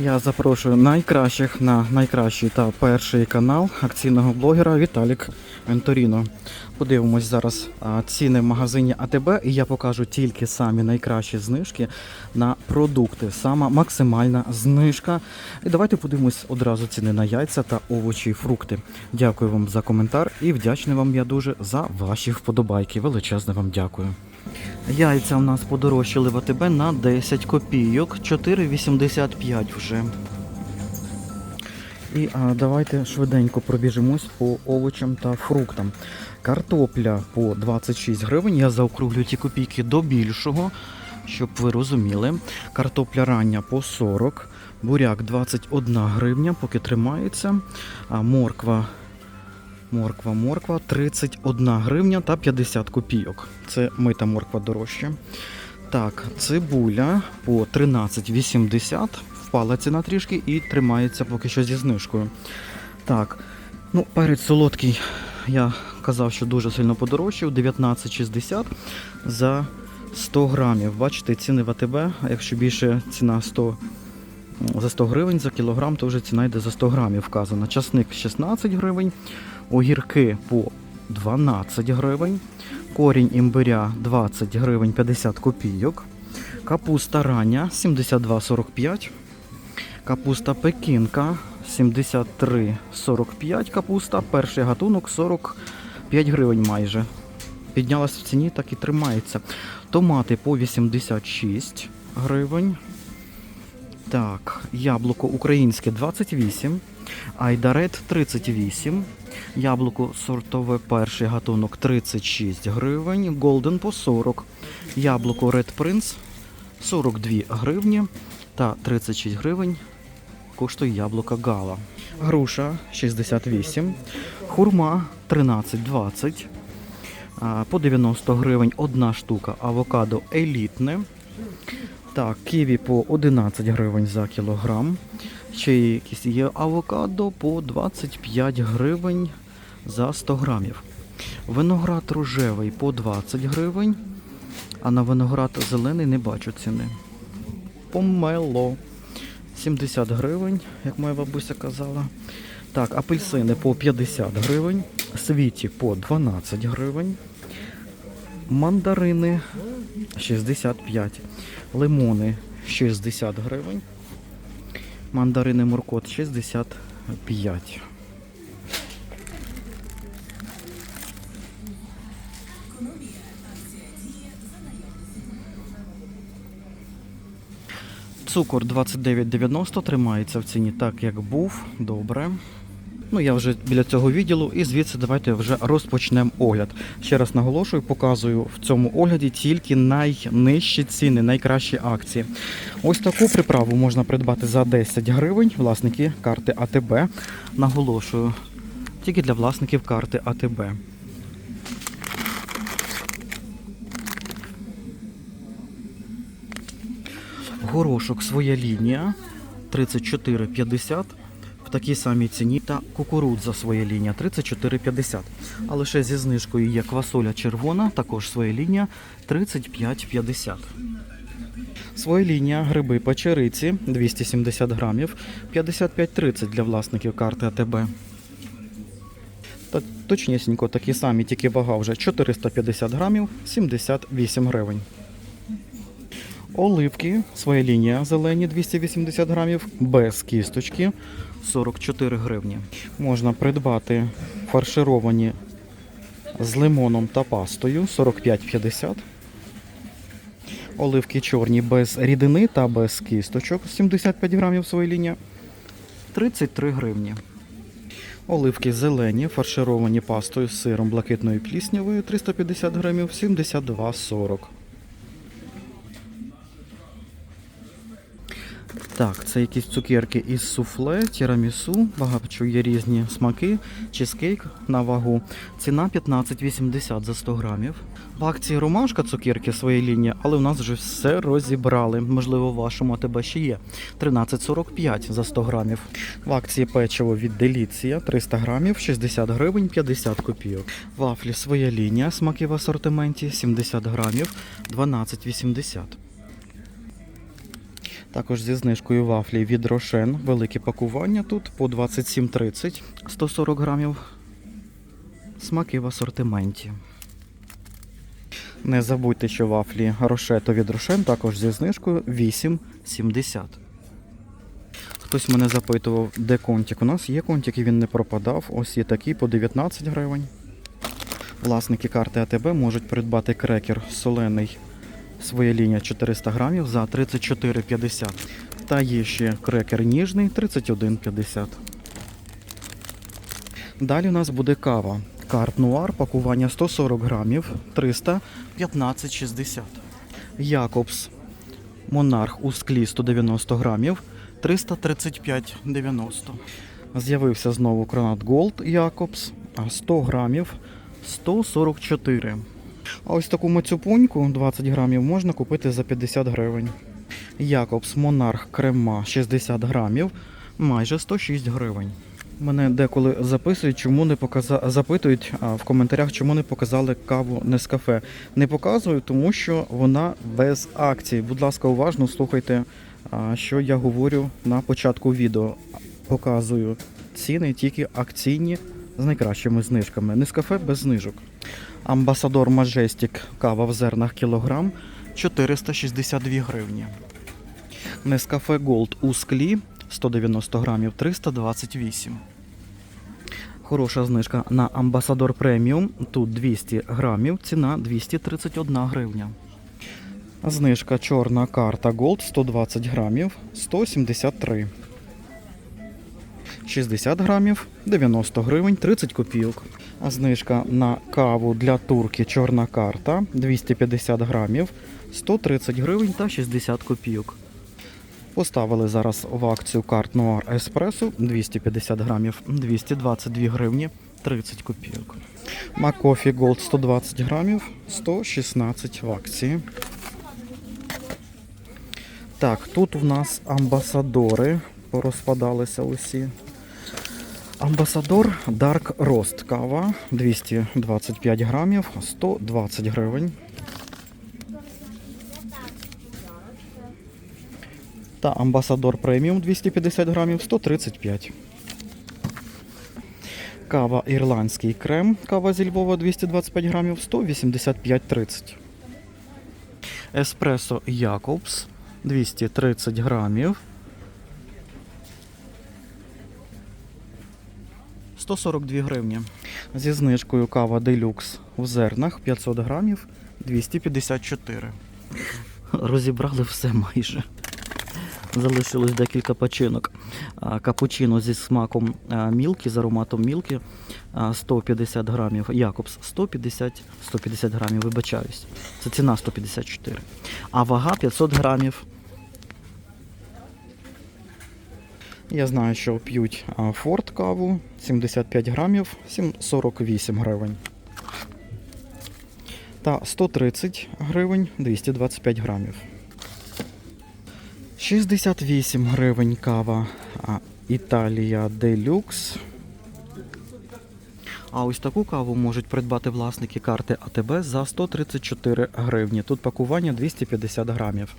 Я запрошую найкращих на найкращий та перший канал акційного блогера Віталік Венторіно. Подивимось зараз ціни в магазині АТБ, і я покажу тільки самі найкращі знижки на продукти. Сама максимальна знижка. І давайте подивимось одразу ціни на яйця та овочі і фрукти. Дякую вам за коментар і вдячний вам я дуже за ваші вподобайки. Величезне вам дякую. Яйця у нас подорожчали в АТБ на 10 копійок, 4,85 вже. І а, давайте швиденько пробіжимось по овочам та фруктам. Картопля по 26 гривень. Я заокруглю ті копійки до більшого, щоб ви розуміли. Картопля рання по 40, буряк 21 гривня, поки тримається. А морква Морква, морква 31 гривня та 50 копійок. Це мита морква дорожча. Так, цибуля по 13,80. Впала ціна трішки і тримається поки що зі знижкою. Так, ну, перець солодкий, я казав, що дуже сильно подорожчав. 19,60 за 100 грамів. Бачите, ціни в АТБ, якщо більше ціна 100 за 100 гривень за кілограм, то вже ціна йде за 100 грамів вказана. Часник 16 гривень, огірки по 12 гривень, корінь імбиря 20 гривень 50 копійок, капуста рання 72,45, капуста пекінка 73,45 капуста, перший гатунок 45 гривень майже. Піднялась в ціні, так і тримається. Томати по 86 гривень. Так, яблуко українське 28, айдарет 38, яблуко сортове перший гатунок 36 гривень, голден по 40, яблуко Red Prince 42 гривні та 36 гривень коштує яблуко Гала. Груша 68, хурма 13,20, по 90 гривень одна штука, авокадо елітне. Так, ківі по 11 гривень за кілограм. Ще якісь є авокадо по 25 гривень за 100 грамів. Виноград рожевий по 20 гривень, а на виноград зелений не бачу ціни. Помело 70 гривень, як моя бабуся казала. Так, апельсини по 50 гривень, світі по 12 гривень, мандарини 65, лимони 60 гривень, мандарини моркот 65. Цукор 29,90 тримається в ціні так, як був. Добре. Ну, я вже біля цього відділу, і звідси давайте вже розпочнемо огляд. Ще раз наголошую, показую в цьому огляді тільки найнижчі ціни, найкращі акції. Ось таку приправу можна придбати за 10 гривень. Власники карти АТБ. Наголошую, тільки для власників карти АТБ. Горошок своя лінія 34,50 в такій самій ціні та кукурудза своя лінія 34,50. А лише зі знижкою є квасоля червона, також своя лінія 35,50. Своя лінія гриби печериці 270 грамів 55,30 для власників карти АТБ. Точнісінько такі самі, тільки вага вже 450 грамів 78 гривень. Оливки, своя лінія зелені 280 грамів, без кісточки 44 гривні. Можна придбати фаршировані з лимоном та пастою 45,50. Оливки чорні без рідини та без кісточок 75 грамів своя лінія 33 гривні. Оливки зелені, фаршировані пастою з сиром блакитною пліснявою 350 грамів 72,40. Так, це якісь цукерки із суфле, тірамісу, багато є різні смаки, чизкейк на вагу. Ціна 15,80 за 100 грамів. В акції ромашка цукерки своєї лінії, але у нас вже все розібрали. Можливо, в вашому АТБ ще є. 13,45 за 100 грамів. В акції печиво від Деліція 300 грамів, 60 гривень, 50 копійок. Вафлі своя лінія, смаки в асортименті 70 грамів, 12,80. Також зі знижкою вафлі від Рошен. Велике пакування тут по 27,30, 140 грамів. Смаки в асортименті. Не забудьте, що вафлі Рошето від Рошен також зі знижкою 8,70. Хтось мене запитував, де контик. У нас є контик і він не пропадав. Ось є такий по 19 гривень. Власники карти АТБ можуть придбати крекер солений своя лінія 400 грамів за 34,50. Та є ще крекер ніжний 31,50. Далі у нас буде кава. Карт Нуар, пакування 140 грамів, 315,60. Якобс Монарх у склі 190 грамів, 335,90. З'явився знову Кронат Голд Якобс, а 100 грамів 144. А ось таку мацюпуньку 20 грамів можна купити за 50 гривень. Якобс Монарх Крема 60 грамів, майже 106 гривень. Мене деколи записують, чому не показа... запитують а, в коментарях, чому не показали каву Нескафе. Не показую, тому що вона без акції. Будь ласка, уважно слухайте, а, що я говорю на початку відео. Показую ціни тільки акційні з найкращими знижками. Нескафе без знижок. Амбасадор Majestic кава в зернах кілограм 462 гривні. Нескафе Gold у склі 190 грамів 328. Хороша знижка на Амбасадор Преміум. Тут 200 грамів, ціна 231 гривня. Знижка чорна карта Gold 120 грамів 173. 60 грамів 90 гривень 30 копійок. Знижка на каву для турки чорна карта 250 грамів 130 гривень та 60 копійок. Поставили зараз в акцію карт Noir Еспресо 250 грамів 222 гривні 30 копійок. Макофі Gold 120 грамів 116 в акції. Так, тут у нас амбасадори порозпадалися усі. Амбасадор Dark Roast кава 225 грамів 120 гривень. Та Амбасадор преміум 250 грамів 135. Кава ірландський крем. Кава зі Львова 225 грамів 185,30. Еспресо Якобс 230 грамів 142 гривні. Зі знижкою кава Делюкс в зернах 500 грамів 254. Розібрали все майже. Залишилось декілька пачинок. Капучино зі смаком мілки, з ароматом мілки 150 грамів. Якобс 150, 150 грамів, вибачаюсь. Це ціна 154. А вага 500 грамів. Я знаю, що п'ють Форд каву 75 грамів, 7 48 гривень. Та 130 гривень 225 грамів. 68 гривень кава Італія Делюкс. А ось таку каву можуть придбати власники карти АТБ за 134 гривні. Тут пакування 250 грамів.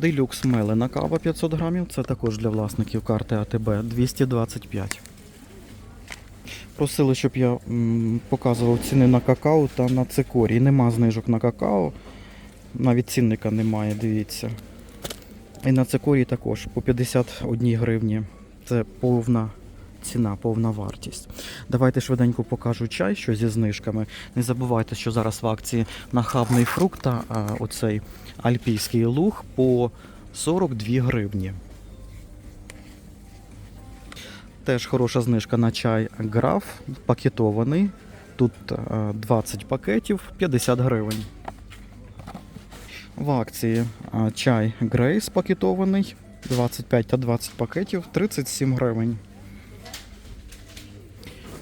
Делюкс мелена кава 500 грамів. Це також для власників карти АТБ 225. Просили, щоб я показував ціни на какао та на цикорій. Нема знижок на какао. Навіть цінника немає, дивіться. І на цикорій також по 51 гривні. Це повна ціна, повна вартість. Давайте швиденько покажу чай, що зі знижками. Не забувайте, що зараз в акції нахабний фрукт та оцей альпійський луг по 42 гривні. Теж хороша знижка на чай граф, пакетований. Тут 20 пакетів, 50 гривень. В акції чай Грейс пакетований 25 та 20 пакетів 37 гривень.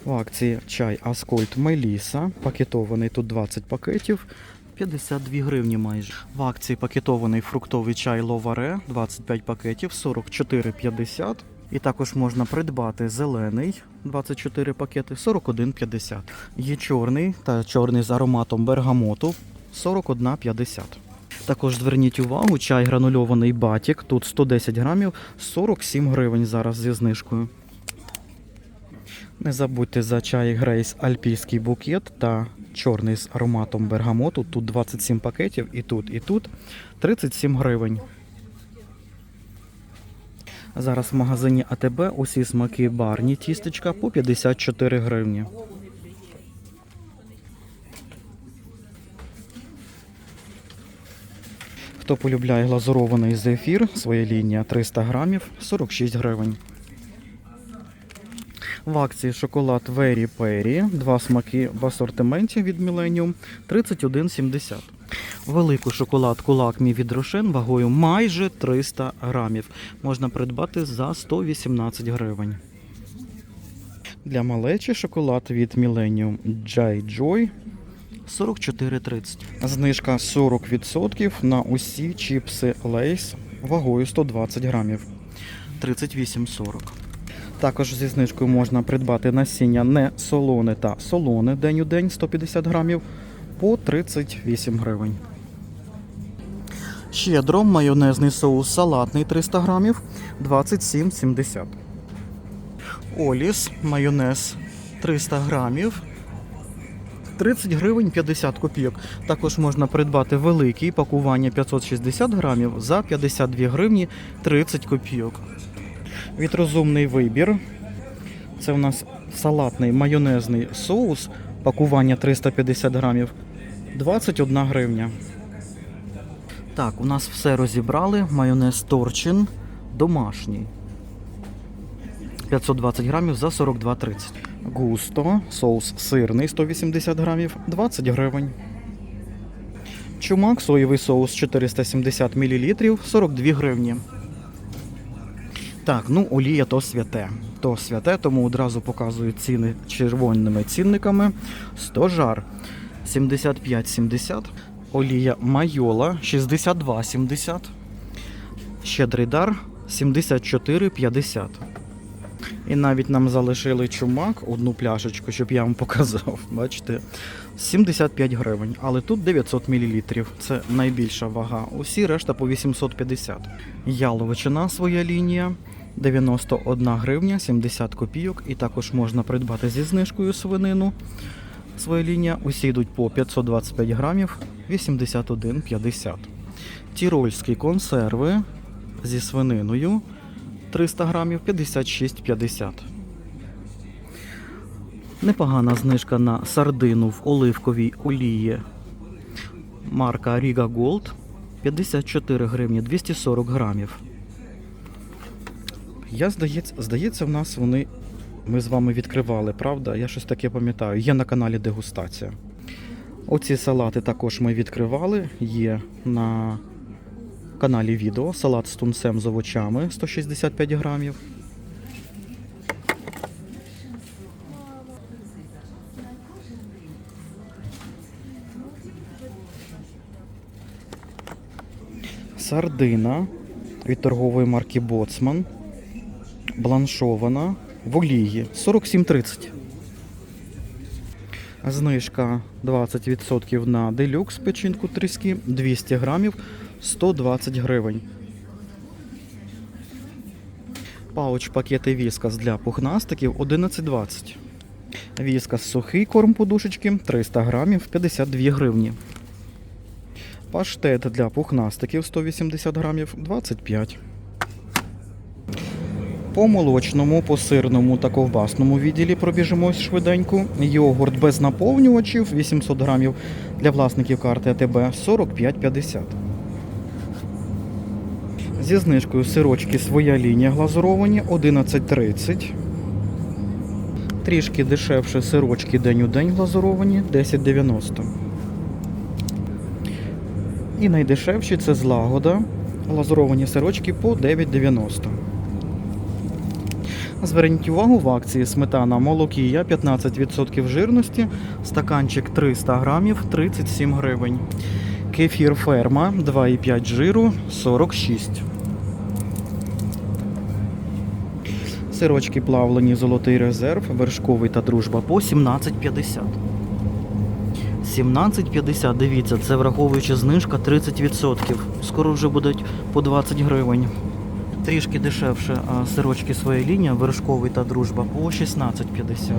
В акції чай Аскольд Меліса пакетований тут 20 пакетів 52 гривні майже. В акції пакетований фруктовий чай Ловаре 25 пакетів 44,50. І також можна придбати зелений 24 пакети 41,50. Є чорний та чорний з ароматом бергамоту 41,50. Також зверніть увагу, чай гранульований батік. Тут 110 грамів, 47 гривень зараз зі знижкою. Не забудьте за чай Грейс Альпійський букет та чорний з ароматом бергамоту. Тут 27 пакетів, і тут, і тут 37 гривень. Зараз в магазині АТБ усі смаки барні тістечка по 54 гривні. Хто полюбляє глазурований зефір, своя лінія 300 грамів 46 гривень. В акції шоколад Very Perry, два смаки в асортименті від Millennium 31,70. Велику шоколадку лакмі від Рошен вагою майже 300 грамів. Можна придбати за 118 гривень. Для малечі шоколад від Millennium Jai Joy 44,30. Знижка 40% на усі чіпси Lay's вагою 120 грамів. 38,40. Також зі знижкою можна придбати насіння не солоне та солоне день у день 150 грамів по 38 гривень. Щедро майонезний соус салатний 300 грамів 27,70. Оліс майонез 300 грамів 30 гривень 50 копійок. Також можна придбати великий пакування 560 грамів за 52 гривні 30 копійок. Від розумний вибір. Це у нас салатний майонезний соус, пакування 350 грамів 21 гривня. Так, у нас все розібрали. Майонез Торчин домашній. 520 грамів за 42,30. Густо, соус сирний 180 грамів 20 гривень. Чумак, соєвий соус 470 мл 42 гривні. Так, ну олія то святе. То святе, тому одразу показую ціни червоними цінниками. 100 жар 75,70. Олія майола 62,70. Щедрий дар 74,50. І навіть нам залишили чумак, одну пляшечку, щоб я вам показав. Бачите, 75 гривень, але тут 900 мл. Це найбільша вага. Усі решта по 850. Яловичина своя лінія. 91 гривня 70 копійок. І також можна придбати зі знижкою свинину. Своя лінія. Усі йдуть по 525 грамів 81,50. Тірольські консерви зі свининою 300 грамів 56,50. Непогана знижка на сардину в оливковій олії. Марка Riga Gold 54 гривні 240 грамів. Я здається, здається, в нас вони. Ми з вами відкривали, правда? Я щось таке пам'ятаю. Є на каналі Дегустація. Оці салати також ми відкривали. Є на каналі відео. Салат з тунцем з овочами 165 грамів. Сардина від торгової марки Боцман. Бланшована в олії 47,30. Знижка 20% на делюкс печінку тріски 200 грамів 120 гривень. Пауч пакети віскас для пухнастиків 11,20. Віскас сухий корм подушечки 300 грамів 52 гривні. Паштет для пухнастиків 180 грамів 25. По молочному, по сирному та ковбасному відділі пробіжимось швиденько. Йогурт без наповнювачів 800 грамів для власників карти АТБ 45,50. Зі знижкою сирочки своя лінія глазуровані 11,30. Трішки дешевше сирочки день у день глазуровані 10,90. І найдешевші це злагода. Глазуровані сирочки по 9,90. Зверніть увагу в акції сметана молокія 15% жирності, стаканчик 300 грамів 37 гривень. Кефір ферма 2,5 жиру 46. Сирочки плавлені золотий резерв, вершковий та дружба по 17,50. 17,50. Дивіться, це враховуючи знижка 30%. Скоро вже будуть по 20 гривень. Трішки дешевше а сирочки своя лінія, вершковий та дружба по 16,50.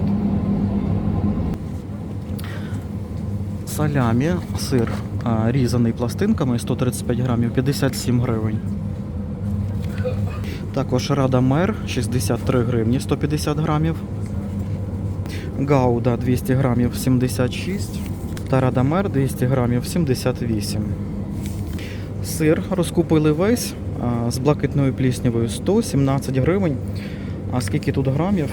Салямі, сир різаний пластинками 135 грамів 57 гривень. Також Рада Мер 63 гривні 150 грамів. Гауда 200 грамів 76 та Радамер 200 грамів 78. Сир розкупили весь з блакитною пліснявою 117 гривень. А скільки тут грамів?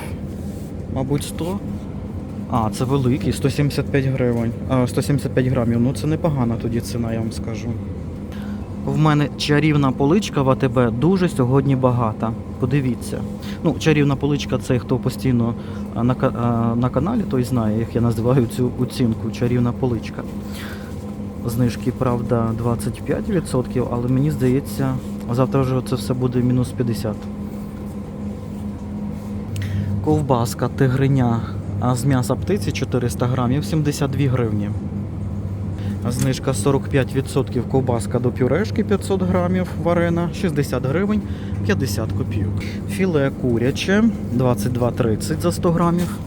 Мабуть, 100. А, це великий, 175 гривень. А, 175 грамів. Ну це непогана тоді ціна, я вам скажу. В мене чарівна поличка в АТБ дуже сьогодні багата. Подивіться. Ну, чарівна поличка це хто постійно на, на каналі, той знає, як я називаю цю оцінку чарівна поличка. Знижки, правда, 25%, але мені здається, завтра вже це все буде мінус 50. Ковбаска тигриня з м'яса птиці 400 грамів 72 гривні. Знижка 45% ковбаска до пюрешки 500 грамів варена 60 гривень 50 копійок. Філе куряче 22,30 за 100 грамів.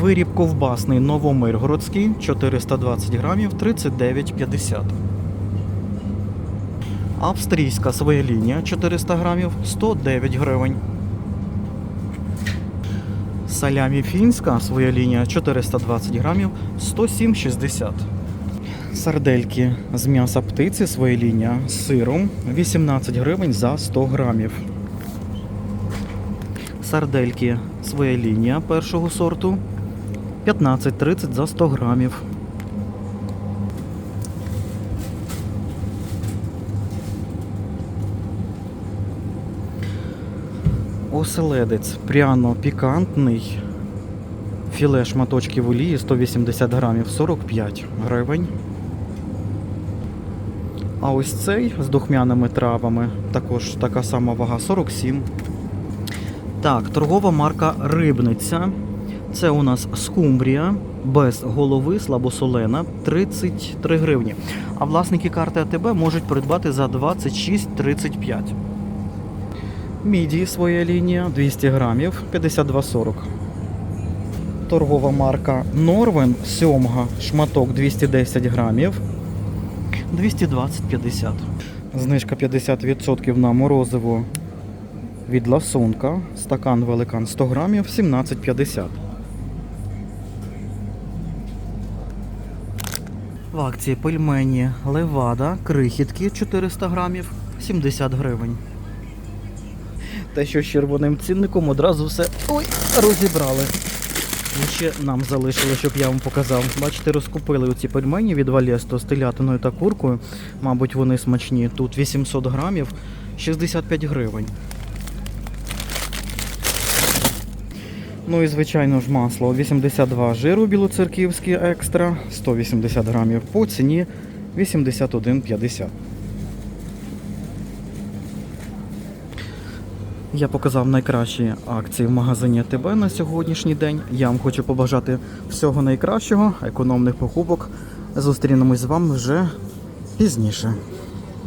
Виріб ковбасний новомиргородський 420 грамів 39,50. Австрійська своя лінія 400 грамів 109 гривень. Салямі фінська, своя лінія 420 грамів, 107,60. Сардельки з м'яса птиці, своя лінія з сиром 18 гривень за 100 грамів. Сардельки своя лінія першого сорту 15,30 за 100 грамів. Оселедець пряно-пікантний. Філе шматочків олії 180 грамів 45 гривень. А ось цей з духмяними травами, також така сама вага 47. Так, торгова марка Рибниця. Це у нас скумбрія без голови, слабосолена 33 гривні. А власники карти АТБ можуть придбати за 26,35. Мідії своя лінія 200 грамів 52,40. Торгова марка Норвен сьомга шматок 210 грамів 220,50. Знижка 50% на морозиво від ласунка. Стакан великан 100 грамів 17,50. В акції пельмені Левада, крихітки 400 грамів 70 гривень. Те, що з червоним цінником одразу все ой, розібрали. І ще нам залишили, щоб я вам показав. Бачите, розкупили оці пельмені від Валєсто з телятиною та куркою. Мабуть, вони смачні. Тут 800 грамів, 65 гривень. Ну і звичайно ж масло 82 жиру білоцерківське екстра, 180 грамів по ціні 81,50. Я показав найкращі акції в магазині ТБ на сьогоднішній день. Я вам хочу побажати всього найкращого, економних покупок. Зустрінемось з вами вже пізніше.